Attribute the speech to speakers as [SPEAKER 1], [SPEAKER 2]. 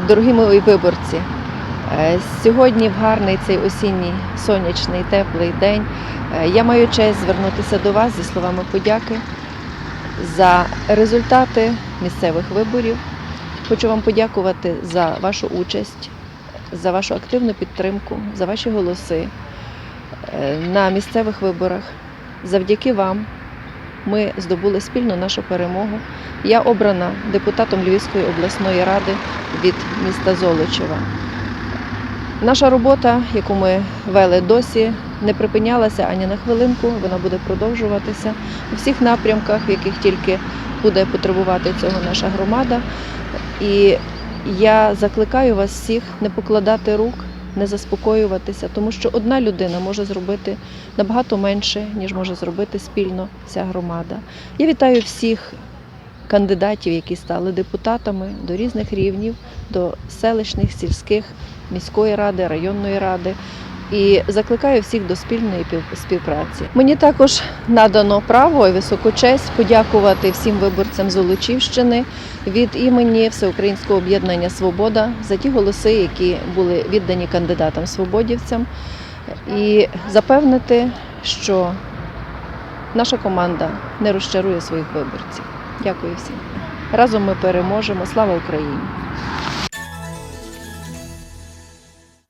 [SPEAKER 1] Дорогі мої виборці, е, сьогодні в гарний цей осінній сонячний теплий день е, я маю честь звернутися до вас зі словами подяки за результати місцевих виборів. Хочу вам подякувати за вашу участь, за вашу активну підтримку, за ваші голоси е, на місцевих виборах. Завдяки вам ми здобули спільно нашу перемогу. Я обрана депутатом Львівської обласної ради від міста Золочева. Наша робота, яку ми вели досі, не припинялася ані на хвилинку. Вона буде продовжуватися у всіх напрямках, в яких тільки буде потребувати цього наша громада. І я закликаю вас всіх не покладати рук, не заспокоюватися, тому що одна людина може зробити набагато менше, ніж може зробити спільно вся громада. Я вітаю всіх кандидатів, які стали депутатами до різних рівнів, до селищних, сільських, міської ради, районної ради. І закликаю всіх до спільної пів- співпраці. Мені також надано право і високу честь подякувати всім виборцям Золочівщини від імені Всеукраїнського об'єднання Свобода за ті голоси, які були віддані кандидатам свободівцям, і запевнити, що наша команда не розчарує своїх виборців. Дякую всім. Разом ми переможемо. Слава Україні!